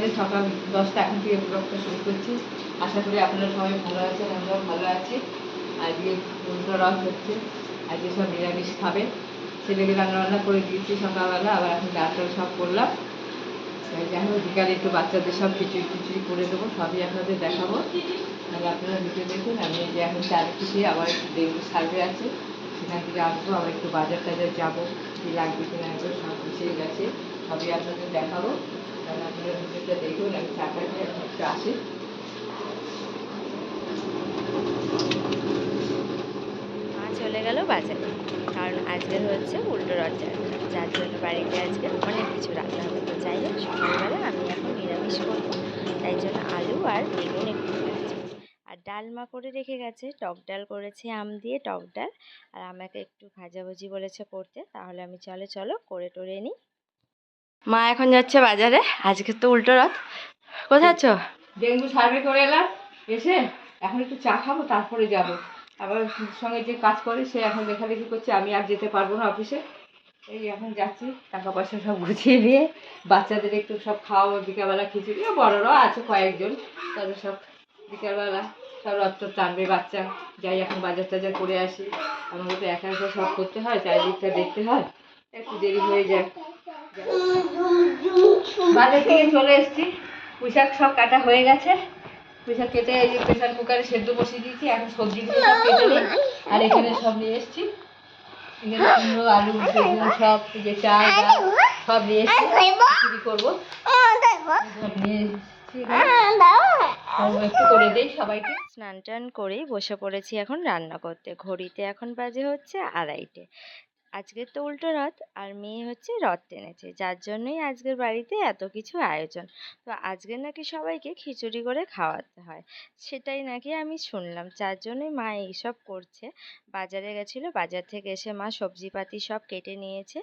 বাজে সকাল দশটা এখন থেকে ব্লগটা শুরু করছি। আশা করি আপনারা সবাই ভালো আছেন, আমরাও ভালো আছি। আজকে উল্টো রথ হচ্ছে, আজকে সব নিরামিষ খাবে। ছেলেকে রান্না করে দিয়েছি সকালবেলা, আবার এখন ডাক্তার সব করলাম। যাই হোক, বিকালে একটু বাচ্চাদের সব খিচুড়ি খিচুড়ি করে দেবো, সবই আপনাদের দেখাবো। তাহলে আপনারা ভিডিও দেখুন, আমি যে এখন চার খেয়ে আবার একটু ডেঙ্গু সার্ভে আছে। সেখান থেকে আসব, আবার একটু বাজার টাজার যাব, কী লাগবে কিনা সব গুছিয়ে গেছে। সবই আপনাদের দেখাবো। চলে গেল বাজারে, কারণ আজকে হচ্ছে উল্টো রথযাত্রা। যার জন্য বাড়িতে আজকে অনেক কিছু রান্না হবে। তো যাই হোক, সকালবেলা আমি এখন নিরামিষ করব। তাই জন্য আলু আর বেগুন একটু ভাজছি। আর ডালমা করে রেখে গেছে। টক ডাল করেছে, আম দিয়ে টক ডাল। আর আমাকে একটু ভাজাভুজি বলেছে করতে। তাহলে আমি চলে, চলো, করে টোরে নিই। মা এখন যাচ্ছে বাজারে। আজকে তো উল্টো রথ। কোথায় আছো? ডেঙ্গু সার্ভে করে এলাম। এসে এখন একটু চা খাব, তারপরে যাব। আবার সঙ্গে যে কাজ করে, সে এখন লেখালেখি করছে, আমি আর যেতে পারব না অফিসে। এই এখন যাচ্ছি টাকা পয়সা সব গুছিয়ে নিয়ে, বাচ্চাদের একটু সব খাওয়াবো, বিকালবেলা খিচুড়ি। বড়রাও আছে কয়েকজন, তাদের সব বিকালবেলা সব রক্ত টানবে, বাচ্চা যাই এখন বাজার টাজার করে আসি। আমাকে তো একা একা সব করতে হয়, চারিদিকটা দেখতে হয়। একটু দেরি হয়ে যায় বাজার থেকে চলে এসেছি। পুঁইশাক সব কাটা হয়ে গেছে। পুঁইশাক কেটে এই যে প্রেশার কুকারে সেদ্ধ বসিয়ে দিয়েছি। এখন সবজিগুলো সব কেটে নিই। আর এখানে সব নিয়ে এসেছি। এখানে কুমড়ো আলু বেগুন সব যে চাল সব নিয়ে এসেছি। করব? সব নিয়ে এসেছি একটু করে দিই সবাইকে। স্নান টান করেই বসে পড়েছি এখন রান্না করতে। ঘড়িতে এখন বাজে হচ্ছে আড়াইটে। আজকের তো উল্টো রথ, আর মেয়ে হচ্ছে রথ টেনেছে। যার জন্যই আজকের বাড়িতে এত কিছু আয়োজন। তো আজকে নাকি সবাইকে খিচুড়ি করে খাওয়াতে হয়। সেটাই নাকি আমি শুনলাম। যার জন্যই মা এইসব করছে। বাজারে গেছিল। বাজার থেকে এসে মা সবজিপাতি সব কেটে নিয়েছে।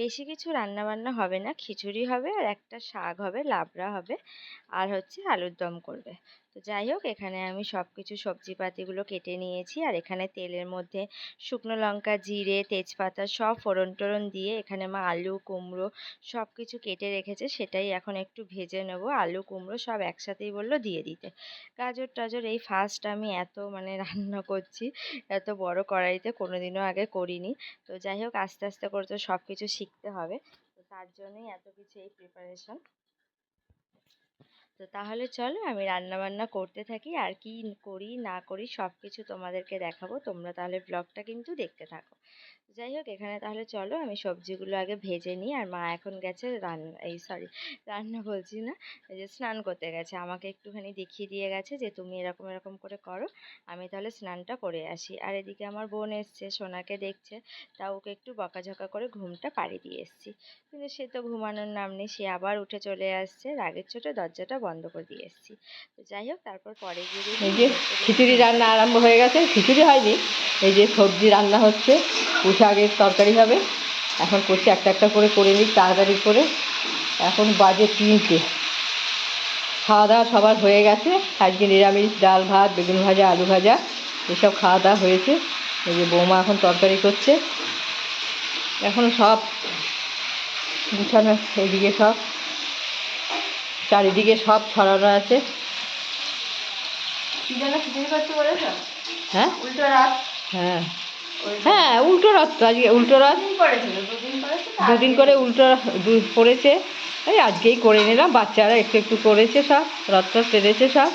বেশি কিছু রান্না বান্না হবে না, খিচুড়ি হবে আর একটা শাক হবে, লাবড়া হবে আর হচ্ছে আলুর দম করবে। তো যাই হোক, এখানে আমি সব কিছু সবজিপাতিগুলো কেটে নিয়েছি আর এখানে তেলের মধ্যে শুকনো লঙ্কা, জিরে, তেজপাতা সব ফোড়ন টোড়ন দিয়ে এখানে মা আলু, কুমড়ো সব কিছু কেটে রেখেছে। সেটাই এখন একটু ভেজে নেব। আলু, কুমড়ো সব একসাথেই বলল দিয়ে দিতে। গাজর, টাজর এই ফার্স্ট আমি এত মানে রান্না করছি, এত বড় কড়াইতে কোনোদিনও আগে করিনি। তো যাই হোক, আস্তে আস্তে করে তো সব কিছু শিখতে হবে। তো তার জন্যই এত কিছু এই প্রিপারেশন তো তাহলে চলো, আমি রান্না বান্না করতে থাকি। আর কি করি, না করি সব কিছু তোমাদেরকে দেখাবো। তোমরা তাহলে ব্লগটা কিন্তু দেখতে থাকো। যাই হোক এখানে তাহলে চলো আমি সবজিগুলো আগে ভেজে নিই আর মা এখন গেছে রান্না এই সরি রান্না বলছি না এই যে স্নান করতে গেছে। আমাকে একটুখানি দেখিয়ে দিয়ে গেছে যে তুমি এরকম এরকম করে করো আমি তাহলে স্নানটা করে আসি। আর এদিকে আমার বোন এসছে সোনাকে দেখছে তা ওকে একটু বকাঝকা করে ঘুমটা পাড়ি দিয়ে এসছি। কিন্তু সে তো ঘুমানোর নাম নেই সে আবার উঠে চলে আসছে রাগের চোটে দরজাটা বন্ধ করে দিয়ে এসছি। তো যাই হোক তারপর পরে গিয়ে খিচুড়ি রান্না আরম্ভ হয়ে গেছে খিচুড়ি হয়নি এই যে সবজি রান্না হচ্ছে পুঁশাকের তরকারি হবে। এখন করছি একটা একটা করে করে নিই তাড়াতাড়ি করে। এখন বাজে তিনটে। খাওয়া দাওয়া সবার হয়ে গেছে। আজকে নিরামিষ ডাল ভাত বেগুন ভাজা আলু ভাজা এসব খাওয়া দাওয়া হয়েছে। এই যে বৌমা এখন তরকারি করছে। এখন সব গুছানো এদিকে সব। চারিদিকে সব ছড়ানো আছে। হ্যাঁ? হ্যাঁ। হ্যাঁ উল্টো রথ তো আজকে উল্টো রথ দুদিন করে উল্টো করেছে এই আজকেই করে নিলাম বাচ্চারা একটু একটু করেছে সব রথ টথ পেরেছে সব।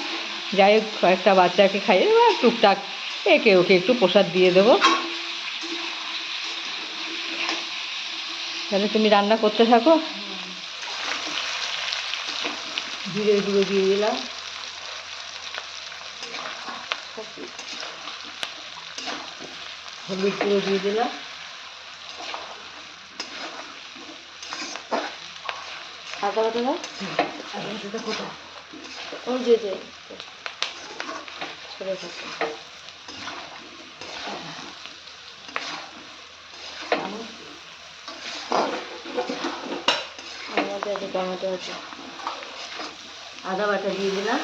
যাই হোক কয়েকটা বাচ্চাকে খাইয়ে দেবো আর টুকটাক একে ওকে একটু প্রসাদ দিয়ে দেবো। তাহলে তুমি রান্না করতে থাকো। জিরের গুঁড়ো দিয়ে দিলাম। হলুদ গুঁড়ো দিয়ে দিলাম। আদা বাটা আর এটা কোথায় ও যে। যে ছোটো আমার মধ্যে আছে টমেটো আছে। আদা বাটা দিয়ে দিলাম।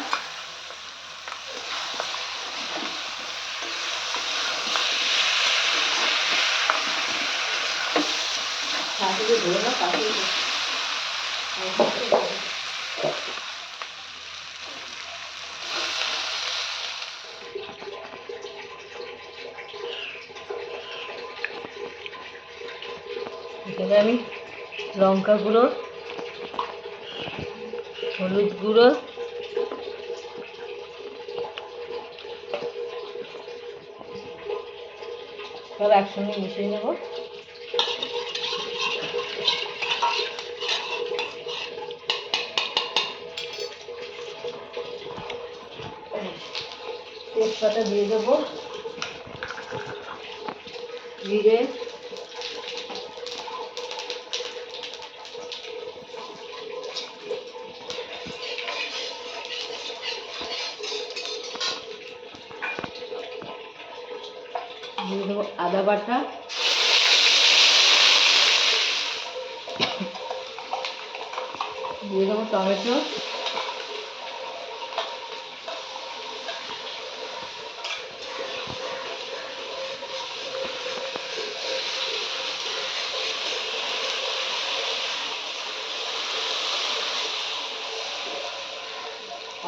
এখানে আমি লঙ্কা গুঁড়ো হলুদ গুঁড়ো সব একসঙ্গে মিশিয়ে নেব। তেজপাতা দিয়ে দেবো। জিরে। দিয়ে দেবো আদা বাটা। দিয়ে দেবো টমেটো।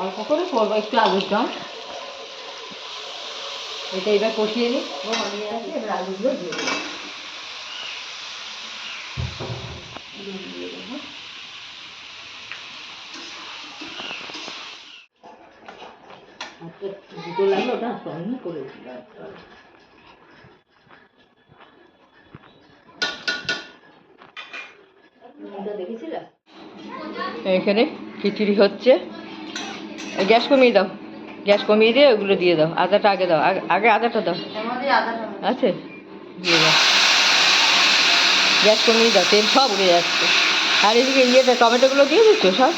অল্প করে করব একটু আলুর দম এটা এবার কষিয়ে নিই এবার আলুগুলো দিয়ে। আচ্ছা দুটো লাগল ওটা কমই করে দিলাম। এখানে খিচুড়ি হচ্ছে গ্যাস কমিয়ে দাও। গ্যাস কমিয়ে দিয়ে ওগুলো দিয়ে দাও। আদাটা আগে দাও। আগে- আদাটা দাও। আছে? দিয়ে দাও। গ্যাস কমিয়ে দাও। তেল সব উড়ে যাচ্ছে। আর এদিকে ইয়েটা টমেটোগুলো দিয়ে দিচ্ছ সব?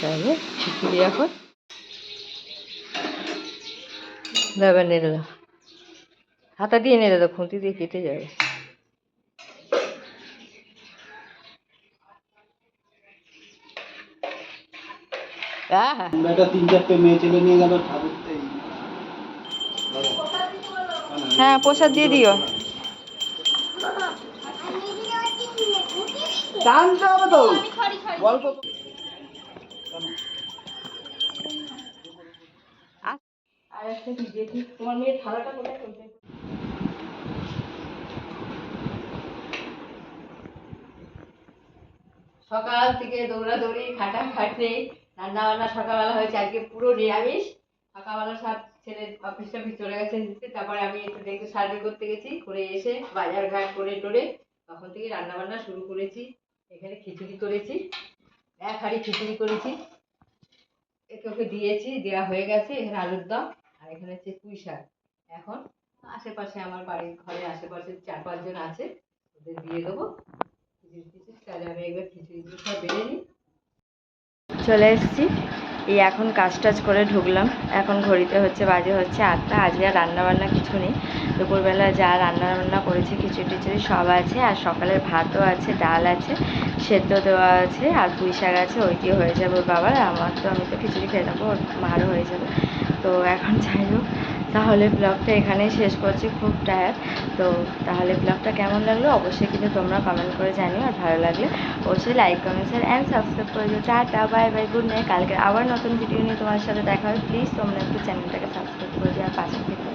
তাহলে এখন। দেবেন দাও। হাতা দিয়ে নেড়ে দাও খুঁতি দিয়ে কেটে যাবে। হ্যাঁ প্রসাদ দিয়ে দিও। আর একটা কি? তোমার মেয়ের থালাটা কোথায়? সকাল থেকে দৌড়াদৌড়ি খাটাখাটনি রান্না বান্না সকালবেলা হয়েছে, আজকে পুরো নিরামিষ। সকালবেলা সব ছেলে অফিস টফিস চলে গেছে তারপরে আমি একটু দেখতে সার্ভে করতে গেছি, করে এসে বাজার ঘাট করে টোরে তখন থেকে রান্না বান্না শুরু করেছি। এখানে খিচুড়ি করেছি, এক হাঁড়ি খিচুড়ি করেছি। একে ওকে দিয়েছি দেওয়া হয়ে গেছে এখানে আলুর দম আর এখানে হচ্ছে পুঁই শাক। এখন আশেপাশে আমার বাড়ির ঘরে আশেপাশে চার পাঁচজন আছে, ওদের দিয়ে দেবো। চলে এসেছি। এই এখন কাজ টাজ করে ঢুকলাম। এখন ঘড়িতে হচ্ছে, বাজে হচ্ছে আটটা। আজকে আর রান্না বান্না কিছু নেই। দুপুরবেলা যা রান্না বান্না করেছি, খিচুড়ি টিচুড়ি সব আছে। আর সকালের ভাতও আছে, ডাল আছে, সেদ্ধ দেওয়া আছে, আর পুঁই শাক আছে। ওই হয়ে যাবে বাবার। আমার তো আমি তো খিচুড়ি খেয়ে নেব মারও হয়ে যাবে। তো এখন যাই হোক তাহলে ব্লগটা এখানেই শেষ করছি, খুব টায়ার্ড তো তাহলে ব্লগটা কেমন লাগল? অবশ্যই কিন্তু তোমরা কমেন্ট করে জানিও, আর ভালো লাগলে অবশ্যই like comment share and subscribe করে দিও। Tata bye bye good night কালকে আবার নতুন ভিডিও নিয়ে তোমার সাথে দেখা হবে। প্লিজ তোমরা একটু চ্যানেলটাকে সাবস্ক্রাইব করে দিও, আর পাশে থেকে।